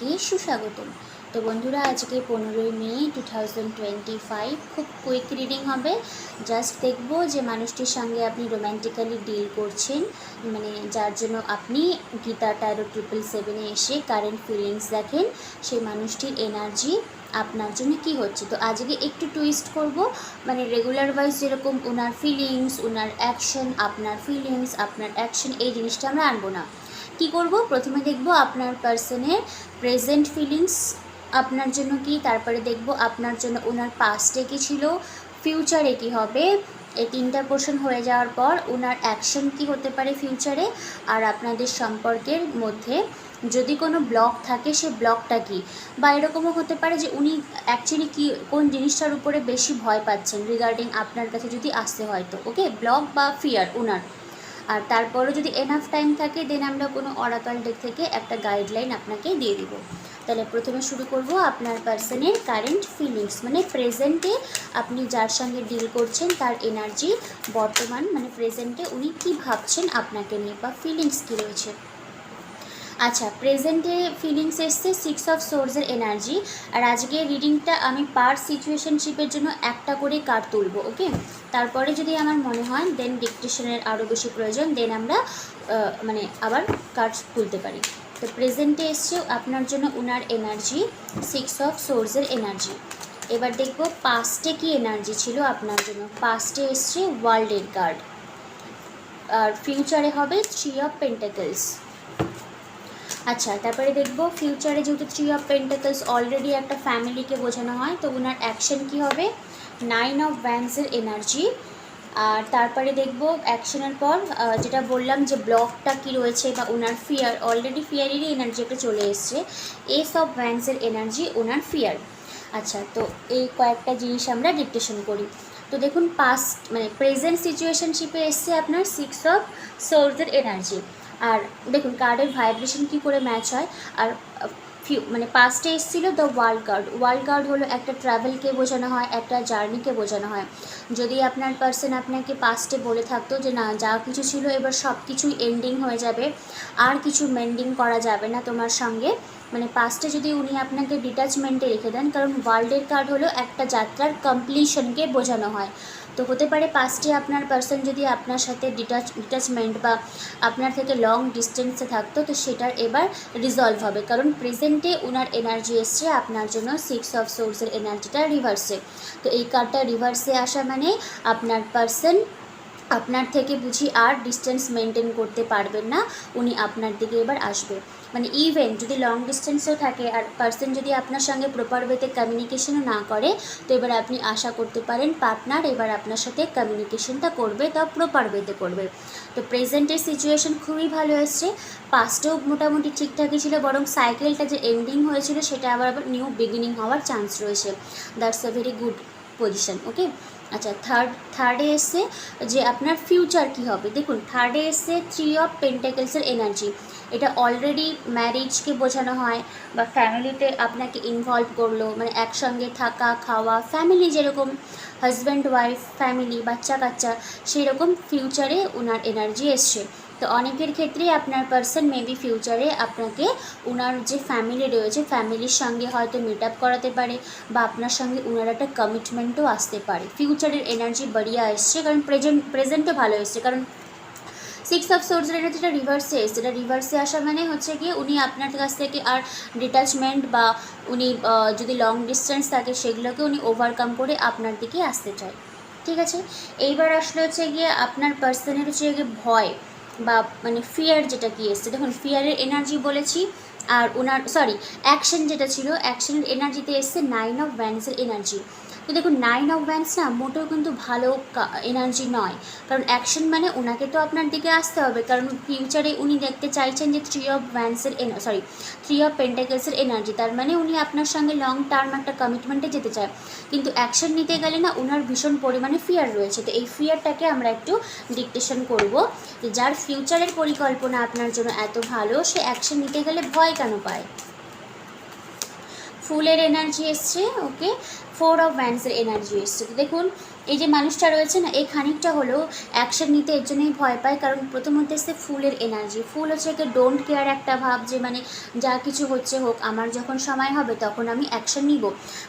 সবাইকে সুস্বাগতম। তো বন্ধুরা, আজকে পনেরোই May two thousand twenty five, খুব কুইক রিডিং হবে। জাস্ট দেখব যে মানুষটির সঙ্গে আপনি রোম্যান্টিক্যালি ডিল করছেন মানে যার জন্য আপনি গীতা ট্যারো ট্রিপল সেভেনে এসে কারেন্ট ফিলিংস দেখেন, সেই মানুষটির এনার্জি আপনার জন্য কি হচ্ছে? তো আজকে একটু টুইস্ট করব। মানে রেগুলার ওয়াইজ যেরকম ওনার ফিলিংস ওনার অ্যাকশন আপনার ফিলিংস আপনার অ্যাকশন এই জিনিসটা আমরা আনব না। কি করব? প্রথমে দেখব আপনার পার্সনের প্রেজেন্ট ফিলিংস আপনার জন্য কি, তারপরে দেখব আপনার জন্য ওনার পাস্টে কি ছিল ফিউচারে কি হবে, এই তিনটা পোর্শন হয়ে যাওয়ার পর ওনার অ্যাকশন কি হতে পারে ফিউচারে আর আপনাদের সম্পর্কের মধ্যে যদি কোনো ব্লক থাকে, সে ব্লকটা কি? বা এরকমও হতে পারে যে উনি অ্যাকচুয়ালি কি, কোন জিনিসটার উপরে বেশি ভয় পাচ্ছেন রিগার্ডিং আপনার কাছে যদি আসতে হয় তো ওকে ব্লক বা ফিয়ার ওনার আর তারপরে যদি এনাফ টাইম থাকে দেন আমরা কোনো অরাকাল ডেক থেকে একটা গাইডলাইন আপনাকে দিয়ে দিব। তাহলে প্রথমে শুরু করব আপনার পার্সনের কারেন্ট ফিলিংস মানে প্রেজেন্টে আপনি যার সঙ্গে ডিল করছেন, তার এনার্জি বর্তমান মানে প্রেজেন্টে উনি কি ভাবছেন আপনাকে নিয়ে, বা ফিলিংস কী রয়েছে। আচ্ছা প্রেজেন্টে ফিলিংস এসছে সিক্স অফ সোর্সের এনার্জি আর আজকে রিডিংটা আমি পার সিচুয়েশনশিপের জন্য একটা করে কার্ড তুলব ওকে তারপরে যদি আমার মনে হয় দেন ডিকটেশনের আরও বেশি প্রয়োজন দেন আমরা মানে আবার কার্ড তুলতে পারি। তো প্রেজেন্টে এসছে আপনার জন্য উনার এনার্জি সিক্স অফ সোর্সের এনার্জি এবার দেখব পাস্টে কি এনার্জি ছিল আপনার জন্য। পাস্টে এসছে ওয়ার্ল্ডের কার্ড আর ফিউচারে হবে থ্রি অফ পেন্টাকেলস আচ্ছা তারপরে দেখব ফিউচারে যেহেতু থ্রি অফ পেন্টাকলস অলরেডি একটা ফ্যামিলিকে বোঝানো হয়, তো ওনার অ্যাকশন কি হবে? নাইন অফ ব্যান্ডসের এনার্জি আর তারপরে দেখব অ্যাকশনের পর যেটা বললাম যে ব্লকটা কি রয়েছে বা ওনার ফিয়ার অলরেডি ফিয়ারেরই এনার্জি একটা চলে এসছে। এস অফ ব্যান্ডসের এনার্জি ওনার ফিয়ার আচ্ছা তো এই কয়েকটা জিনিস আমরা ডিকটেশন করি। তো দেখুন পাস্ট মানে প্রেজেন্ট সিচুয়েশনশিপে এসছে আপনার সিক্স অফ সোর্সের এনার্জি আর দেখুন কার্ডের ভাইব্রেশন কী করে ম্যাচ হয়? আর ফিউ মানে পাস্টে এসেছিল the world card world card হলো একটা ট্রাভেলকে বোঝানো হয়, একটা জার্নিকে বোঝানো হয়। যদি আপনার পার্সন আপনাকে পাস্টে বলে থাকতো যে, না, যা কিছু ছিল এবার সব কিছুই এন্ডিং হয়ে যাবে, আর কিছু মেন্ডিং করা যাবে না তোমার সঙ্গে মানে পাস্টে যদি উনি আপনাকে ডিট্যাচমেন্টে রেখে দেন, কারণ ওয়ার্ল্ডের কার্ড হলো একটা যাত্রার কমপ্লিশনকে বোঝানো হয়। তো হতে পারে পাঁচটি আপনার পার্সন যদি আপনার সাথে ডিটাচ ডিটাচমেন্ট বা আপনার থেকে লং ডিস্টেন্সে থাকতো, তো সেটার এবার রিজলভ হবে। কারণ প্রেজেন্টে ওনার এনার্জি এসছে, আপনার জন্য সিক্স অফ সোর্সের এনার্জিটা রিভার্সে তো এই কার্ডটা রিভার্সে আসা মানে আপনার পার্সন আপনার থেকে বুঝি আর ডিস্টেন্স মেনটেন করতে পারবেন না, উনি আপনার দিকে এবার আসবে। মানে ইভেন যদি লং ডিস্টেন্সও থাকে আর পার্সন যদি আপনার সঙ্গে প্রপার ওয়েতে কমিউনিকেশনও না করে, তো এবার আপনি আশা করতে পারেন পার্টনার এবার আপনার সাথে কমিউনিকেশনটা করবে তা প্রপার ওয়েতে করবে। তো প্রেজেন্টের সিচুয়েশন খুবই ভালো এসছে। পাস্টেও মোটামুটি ঠিকঠাকই ছিল, বরং সাইকেলটা যে এন্ডিং হয়েছিল, সেটা আবার আবার নিউ বিগিনিং হওয়ার চান্স রয়েছে। That's a very good position okay আচ্ছা থার্ড থার্ডে এসছে যে আপনার ফিউচার কি হবে? দেখুন থার্ডে এসছে থ্রি অফ পেন্টাকেলসের এনার্জি এটা অলরেডি ম্যারেজকে বোঝানো হয় বা ফ্যামিলিতে আপনাকে ইনভলভ করল মানে একসঙ্গে থাকা, খাওয়া ফ্যামিলি যেরকম হাজব্যান্ড ওয়াইফ ফ্যামিলি বাচ্চা কাচ্চা সেই রকম ফিউচারে ওনার এনার্জি এসছে। তো অনেকের ক্ষেত্রেই আপনার পার্সন মেবি ফিউচারে আপনাকে ওনার যে ফ্যামিলি রয়েছে ফ্যামিলির সঙ্গে হয়তো মিট আপ করাতে পারে বা আপনার সঙ্গে ওনার একটা কমিটমেন্টও আসতে পারে। ফিউচারের এনার্জি বাড়িয়া এসছে কারণ প্রেজেন্ট প্রেজেন্টও ভালো এসছে কারণ সিক্স অফ সোর্সের যেটা রিভার্সে এটা রিভার্সে আসা মানে হচ্ছে কি উনি আপনার কাছ থেকে আর ডিটাচমেন্ট বা উনি যদি লং ডিস্টেন্স থাকে সেগুলোকে উনি ওভারকাম করে আপনার দিকে আসতে চায়। ঠিক আছে? এইবার আসলে হচ্ছে গিয়ে আপনার পার্সনের হচ্ছে গিয়ে ভয়। বা মানে ফিয়ার যেটা কি এসছে, দেখুন ফিয়ারের এনার্জি বলেছি আর ওনার সরি অ্যাকশন যেটা ছিল অ্যাকশনের এনার্জিতে এসছে নাইন অফ ভ্যান্সের এনার্জি তো দেখুন নাইন অফ ভ্যান্স না মোটেও কিন্তু ভালো এনার্জি নয়। কারণ অ্যাকশন মানে ওনাকে তো আপনার দিকে আসতে হবে। কারণ ফিউচারে উনি দেখতে চাইছেন যে থ্রি অফ ভ্যান্সের সরি থ্রি অফ পেন্টাকেলসের এনার্জি তার মানে উনি আপনার সঙ্গে লং টার্ম একটা কমিটমেন্টে যেতে চায়। কিন্তু অ্যাকশন নিতে গেলে না ওনার ভীষণ পরিমাণে ফিয়ার রয়েছে। তো এই ফিয়ারটাকে আমরা একটু ডিকটেশন করব যে যার ফিউচারের পরিকল্পনা আপনার জন্য এত ভালো, সে অ্যাকশন নিতে গেলে ভয় কেন পায়? ফুলের এনার্জি এসছে ওকে ফোর অফ ব্যান্ডসের এনার্জি এসছে। তো দেখুন, এই যে মানুষটা রয়েছে না, এই খানিকটা হলো অ্যাকশন নিতে এর জন্যই ভয় পায়, কারণ প্রথমত এসে ফুলের এনার্জি ফুল হচ্ছে একে ডোন্ট কেয়ার একটা ভাব যে মানে যা কিছু হচ্ছে হোক, আমার যখন সময় হবে তখন আমি অ্যাকশন নিব।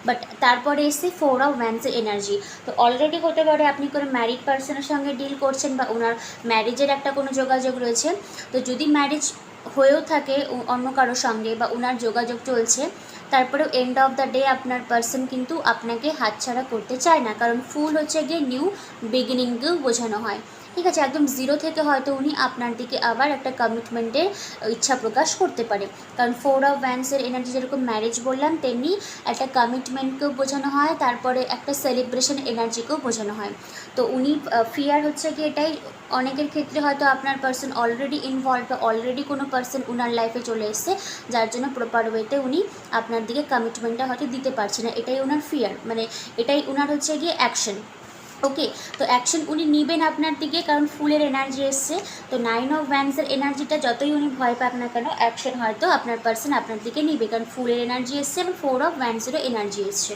বাট তারপরে এসে ফোর অফ ওয়ান্সের এনার্জি তো অলরেডি হতে পারে আপনি কোনো ম্যারিড পার্সনের সঙ্গে ডিল করছেন বা ওনার ম্যারেজের একটা কোনো যোগাযোগ রয়েছে। তো যদি ম্যারেজ হয়েও থাকে অন্য কারোর সঙ্গে বা ওনার যোগাযোগ চলছে তারপরেও এন্ড অফ দ্য ডে আপনার পার্সন কিন্তু আপনাকে হাতছাড়া করতে চায় না। কারণ ফুল হচ্ছে গিয়ে নিউ বিগিনিংকেও বোঝানো হয়। ঠিক আছে, একদম জিরো থেকে হয়তো উনি আপনার দিকে আবার একটা কমিটমেন্টের ইচ্ছা প্রকাশ করতে পারে। কারণ ফোর অফ ভ্যান্সের এনার্জি যেরকম ম্যারেজ বললাম, তেমনি একটা কমিটমেন্টকেও বোঝানো হয়, তারপরে একটা সেলিব্রেশন এনার্জিকেও বোঝানো হয়। তো উনি ফিয়ার হচ্ছে কি এটাই, অনেকের ক্ষেত্রে হয়তো আপনার পার্সন অলরেডি ইনভলভ বা অলরেডি কোনো পার্সন উনার লাইফে চলে এসছে, যার জন্য প্রপার ওয়েতে উনি আপনার দিকে কমিটমেন্টটা হয়তো দিতে পারছে না। এটাই ওনার ফিয়ার মানে এটাই ওনার হচ্ছে গিয়ে অ্যাকশন ওকে তো অ্যাকশন উনি নেবেন আপনার দিকে, কারণ ফুলের এনার্জি এসছে। তো নাইন অফ ভ্যান্সের এনার্জিটা যতই উনি ভয় পাক না কেন অ্যাকশন হয়তো আপনার পার্সন আপনার দিকে নেবে, কারণ ফুলের এনার্জি এসছে এবং ফোর অফ ভ্যান্সেরও এনার্জি এসছে।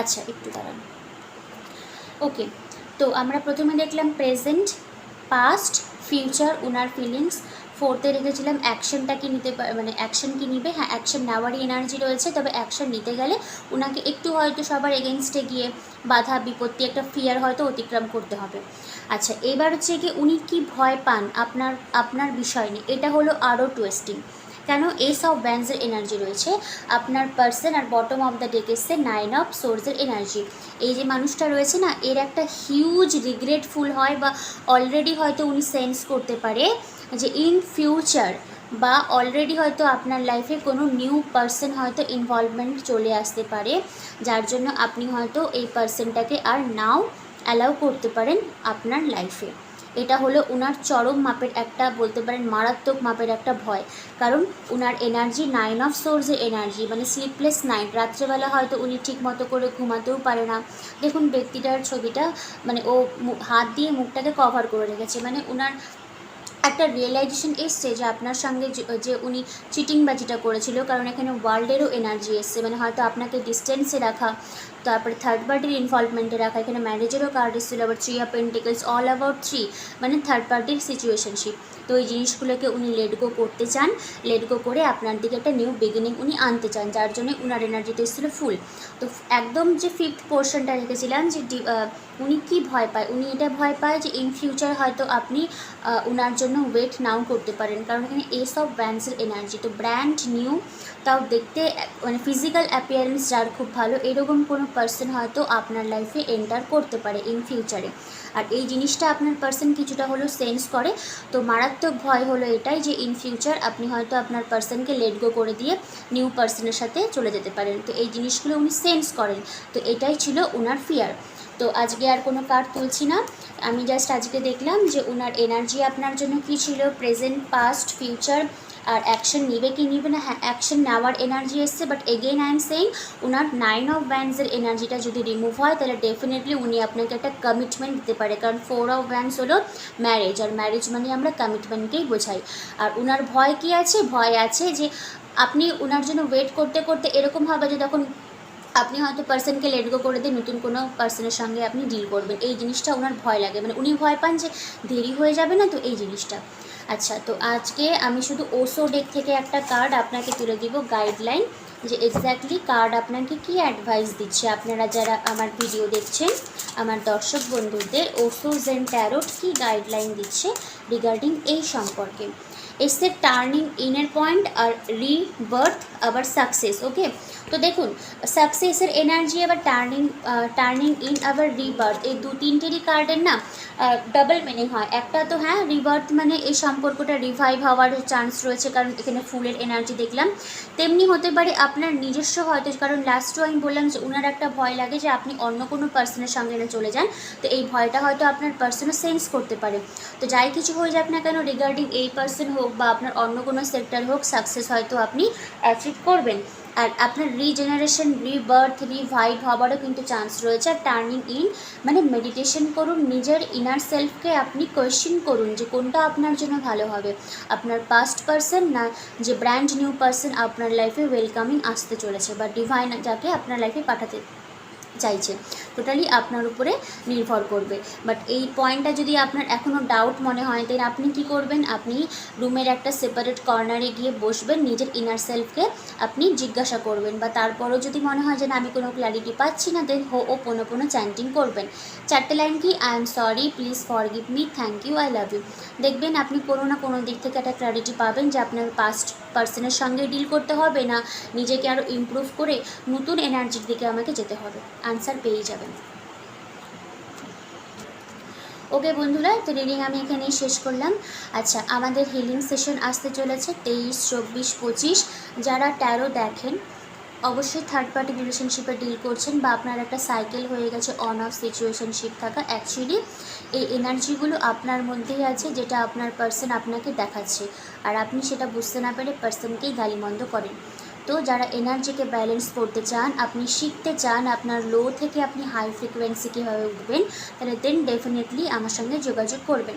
আচ্ছা একটু দাঁড়ান। ওকে তো আমরা প্রথমে দেখলাম প্রেজেন্ট পাস্ট ফিউচার ওনার ফিলিংস ফোর্থে রেখেছিলাম অ্যাকশনটা কি নিতে পারে মানে অ্যাকশন কি নিবে? হ্যাঁ অ্যাকশন নেওয়ারই এনার্জি রয়েছে, তবে অ্যাকশন নিতে গেলে ওনাকে একটু হয়তো সবার এগেনস্টে গিয়ে বাধা, বিপত্তি, একটা ফিয়ার হয়তো অতিক্রম করতে হবে। আচ্ছা এবার হচ্ছে কি উনি কি ভয় পান? আপনার আপনার বিষয় নিয়ে। এটা হলো আরও টুয়েস্টিং কেন অফ ব্যান্ডসের এনার্জি রয়েছে? আপনার পার্সন আর বটম অফ দ্য ডেক এসছে নাইন অফ সোর্সের এনার্জি এই যে মানুষটা রয়েছে না, এর একটা হিউজ রিগ্রেটফুল হয় বা অলরেডি হয়তো উনি সেন্স করতে পারে যে ইন ফিউচার বা অলরেডি হয়তো আপনার লাইফে কোনো নিউ পার্সন হয়তো ইনভলভমেন্ট চলে আসতে পারে, যার জন্য আপনি হয়তো এই পার্সনটাকে আর নাও অ্যালাউ করতে পারেন আপনার লাইফে এটা হলো উনার চরম মাপের একটা বলতে পারেন মারাত্মক মাপের একটা ভয়। কারণ উনার এনার্জি নাইন অফ সোর্সের এনার্জি মানে স্লিপলেস নাইট রাত্রেবেলা হয়তো উনি ঠিক মতো করে ঘুমাতেও পারে না। দেখুন ব্যক্তিটার ছবিটা মানে ও হাত দিয়ে মুখটাকে কভার করে রেখেছে। মানে উনার একটা রিয়েলাইজেশন এসছে যে আপনার সঙ্গে যে উনি চিটিংবাজিটা করেছিল। কারণ এখানে ওয়ার্ল্ডেরও এনার্জি এসছে। মানে হয়তো আপনাকে ডিস্টেন্সে রাখা। তারপরে থার্ড পার্টির ইনভলভমেন্টে রাখা, এখানে ম্যারেজেরও কার্ড এসেছিল, আবার three of pentacles all about three মানে থার্ড পার্টির সিচুয়েশনশিপ তো এই জিনিসগুলোকে উনি লেট গো করতে চান লেট গো করে আপনার দিকে একটা নিউ বিগিনিং উনি আনতে চান, যার জন্য উনার এনার্জিতে এসেছিল ফুল তো একদম যে ফিফথ পোর্শনটা রেখেছিলাম যে উনি কি ভয় পায়? উনি এটা ভয় পায় যে ইন ফিউচার হয়তো আপনি উনার জন্য ওয়েট নাও করতে পারেন, কারণ এখানে এস অফ ব্র্যান্ডসের এনার্জি তো ব্র্যান্ড নিউ তাও দেখতে মানে ফিজিক্যাল অ্যাপিয়ারেন্স যার খুব ভালো, এরকম কোনো পার্সন হয়তো আপনার লাইফে এন্টার করতে পারে ইন ফিউচারে আর এই জিনিসটা আপনার পার্সন কিছুটা হলেও সেন্স করে। তো মারাত্মক ভয় হলো এটাই যে ইন ফিউচার আপনি হয়তো আপনার পার্সনকে লেট গো করে দিয়ে নিউ পার্সনের সাথে চলে যেতে পারেন। তো এই জিনিসগুলো উনি সেন্স করেন। তো এটাই ছিল ওনার ফিয়ার তো আজকে আর কোনো কার্ড তুলছি না। আমি জাস্ট আজকে দেখলাম যে ওনার এনার্জি আপনার জন্য কী ছিল? প্রেজেন্ট পাস্ট ফিউচার আর অ্যাকশন নেবে কি নেবে না হ্যাঁ অ্যাকশন নেওয়ার এনার্জি এসছে but again I am saying owner nine of ব্যান্ডসের এনার্জিটা যদি রিমুভ হয়, তাহলে ডেফিনেটলি উনি আপনাকে একটা কমিটমেন্ট দিতে পারে, কারণ ফোর অফ ব্যান্ডস হলো ম্যারেজ আর ম্যারেজ মানে আমরা কমিটমেন্টকেই বোঝাই। আর ওনার ভয় কি আছে? ভয় আছে যে আপনি ওনার জন্য ওয়েট করতে করতে এরকম হবে যে তখন আপনি হয়তো পার্সনকে লেট গো করে দিয়ে নতুন কোনো পার্সনের সঙ্গে আপনি ডিল করবেন, এই জিনিসটা ওনার ভয় লাগে। মানে উনি ভয় পান যে দেরি হয়ে যাবে না, তো এই জিনিসটা। আচ্ছা তো আজকে আমি শুধু ওসো ডেক থেকে একটা কার্ড আপনাকে তুলে দিব গাইডলাইন যে এক্স্যাক্টলি কার্ড আপনাকে কি অ্যাডভাইস দিচ্ছে। আপনারা যারা আমার ভিডিও দেখছেন, আমার দর্শক বন্ধুদের ওসো জেন ট্যারোট কি গাইডলাইন দিচ্ছে রিগার্ডিং এই সম্পর্কে। এসে টার্নিং ইনের পয়েন্ট আর রিবার্থ আবার সাকসেস ওকে তো দেখুন সাকসেসের এনার্জি আবার টার্নিং টার্নিং ইন আবার রিবার্থ এই দু তিনটেরই কার্ডের না ডাবল মিনিং হয়। একটা তো হ্যাঁ রিবার্থ মানে এই সম্পর্কটা রিভাইভ হওয়ার চান্স রয়েছে, কারণ এখানে ফুলের এনার্জি দেখলাম। তেমনি হতে পারে আপনার নিজস্ব হয়তো, কারণ লাস্টও আমি বললাম যে ওনার একটা ভয় লাগে যে আপনি অন্য কোনো পার্সনের সঙ্গে না চলে যান, তো এই ভয়টা হয়তো আপনার পার্সনও সেন্স করতে পারে। তো যাই কিছু হয়ে যাক না কেন রিগার্ডিং এই পার্সন হোক বা আপনার অন্য কোনো সেক্টর হোক সাকসেস হয়তো আপনি অ্যাচিভ করবেন। আর আপনার রিজেনারেশন রিবার্থ রিভাইভ হওয়ারও কিন্তু চান্স রয়েছে। আর টার্নিং ইন মানে মেডিটেশন করুন, নিজের ইনার সেলফকে আপনি কোয়েশ্চেন করুন যে কোনটা আপনার জন্য ভালো হবে। আপনার পাস্ট পার্সন না, যে ব্র্যান্ড নিউ পার্সন আপনার লাইফে ওয়েলকামিং আসতে চলেছে বা ডিভাইন যাকে আপনার লাইফে পাঠাতে চাইছে। টোটালি আপনার উপরে নির্ভর করবে। বাট এই পয়েন্টটা যদি আপনার এখনও ডাউট মনে হয় দেন আপনি কি করবেন? আপনি রুমের একটা সেপারেট কর্নারে গিয়ে বসবেন, নিজের ইনার সেলফকে আপনি জিজ্ঞাসা করবেন। বা তারপরও যদি মনে হয় যে না, আমি কোনো ক্ল্যারিটি পাচ্ছি না দেন হো ও কোনো কোনো চ্যান্টিং করবেন। চারটে লাইন কি I am sorry please forgive me thank you I love you দেখবেন আপনি কোনো না কোনো দিক থেকে একটা ক্ল্যারিটি পাবেন যে আপনার পাস্ট পার্সনের সঙ্গে ডিল করতে হবে না, নিজেকে আরও ইমপ্রুভ করে নতুন এনার্জির দিকে আমাকে যেতে হবে। আনসার পেয়ে যাবেন। ওকে বন্ধুরা, তো রিডিং আমি এখানেই শেষ করলাম। আচ্ছা আমাদের হিলিং সেশন আসতে চলেছে তেইশ, চব্বিশ, পঁচিশ। যারা ট্যারো দেখেন, অবশ্যই থার্ড পার্টি রিলেশনশিপে ডিল করছেন বা আপনার একটা সাইকেল হয়ে গেছে অন অফ সিচুয়েশনশিপ থাকা অ্যাকচুয়ালি এই এনার্জিগুলো আপনার মধ্যেই আছে যেটা আপনার পার্সন আপনাকে দেখাচ্ছে। আর আপনি সেটা বুঝতে না পেরে পার্সনকেই গালিমন্দ করেন। তো যারা এনার্জিকে ব্যালেন্স করতে চান, আপনি শিখতে চান, আপনার লো থেকে আপনি হাই ফ্রিকোয়েন্সি কীভাবে উঠবেন, তাহলে দেন ডেফিনেটলি আমার সঙ্গে যোগাযোগ করবেন।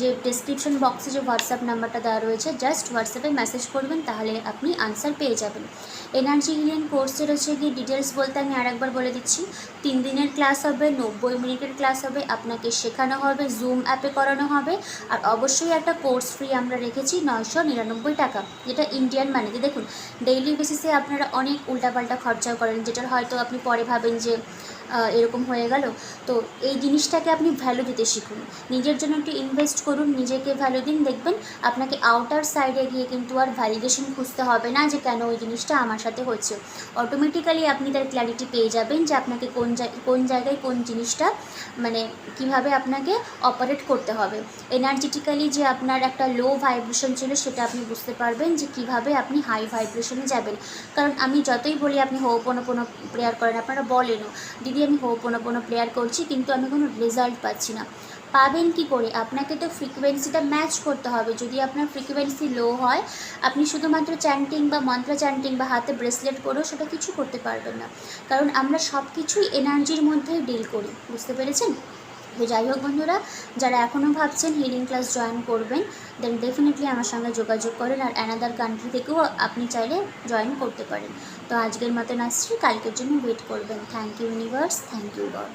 যে ডেসক্রিপশন বক্সে যে হোয়াটসঅ্যাপ নাম্বারটা দেওয়া রয়েছে জাস্ট হোয়াটসঅ্যাপে মেসেজ করবেন, তাহলে আপনি আনসার পেয়ে যাবেন। এনার্জি হিলিং কোর্সের হচ্ছে গিয়ে ডিটেলস বলতে আমি আরেকবার বলে দিচ্ছি। তিন দিনের ক্লাস হবে, নব্বই মিনিটের ক্লাস হবে, আপনাকে শেখানো হবে জুম অ্যাপে করানো হবে, আর অবশ্যই একটা কোর্স ফ্রি আমরা রেখেছি, নয়শো নিরানব্বই টাকা, যেটা ইন্ডিয়ান মানিতে দেখুন ডেইলি বেসিসে আপনারা অনেক উল্টাপাল্টা খরচা করেন, যেটার হয়তো আপনি পরে ভাবেন যে এরকম হয়ে গেল। তো এই জিনিসটাকে আপনি ভ্যালু দিতে শিখুন। নিজের জন্য একটু ইনভেস্ট করুন, নিজেকে ভ্যালু দিন। দেখবেন আপনাকে আউটার সাইডে গিয়ে কিন্তু আর ভ্যালিডেশন খুঁজতে হবে না যে কেন ওই জিনিসটা আমার সাথে হচ্ছে। অটোমেটিক্যালি আপনি তার ক্ল্যারিটি পেয়ে যাবেন যে আপনাকে কোন কোন জায়গায় কোন জিনিসটা মানে কীভাবে আপনাকে অপারেট করতে হবে। এনার্জেটিক্যালি যে আপনার একটা লো ভাইব্রেশন ছিল সেটা আপনি বুঝতে পারবেন যে কীভাবে আপনি হাই ভাইব্রেশনে যাবেন। কারণ আমি যতই বলি আপনি হোপোনোপোনো প্রেয়ার করেন, আপনারা বলেনও। দিদি আমি হোপোনোপোনো প্রেয়ার করছি, কিন্তু আমি কোনো রেজাল্ট পাচ্ছি না। পাবেন কি করে? আপনাকে তো ফ্রিকোয়েন্সিটা ম্যাচ করতে হবে। যদি আপনার ফ্রিকোয়েন্সি লো হয়, আপনি শুধুমাত্র চ্যান্টিং বা মন্ত্র চ্যান্টিং বা হাতে ব্রেসলেট করেও সেটা কিছু করতে পারবেন না। কারণ আমরা সব কিছুই এনার্জির মধ্যেই ডিল করি। বুঝতে পেরেছেন? তো যাই হোক বন্ধুরা, যারা এখনও ভাবছেন হিলিং ক্লাস জয়েন করবেন দেন ডেফিনেটলি আমার সঙ্গে যোগাযোগ করেন। আর অ্যানাদার কান্ট্রি থেকেও আপনি চাইলে জয়েন করতে পারেন। তো আজকের মতন আসছি। কালকের জন্য ওয়েট করবেন। Thank you universe thank you God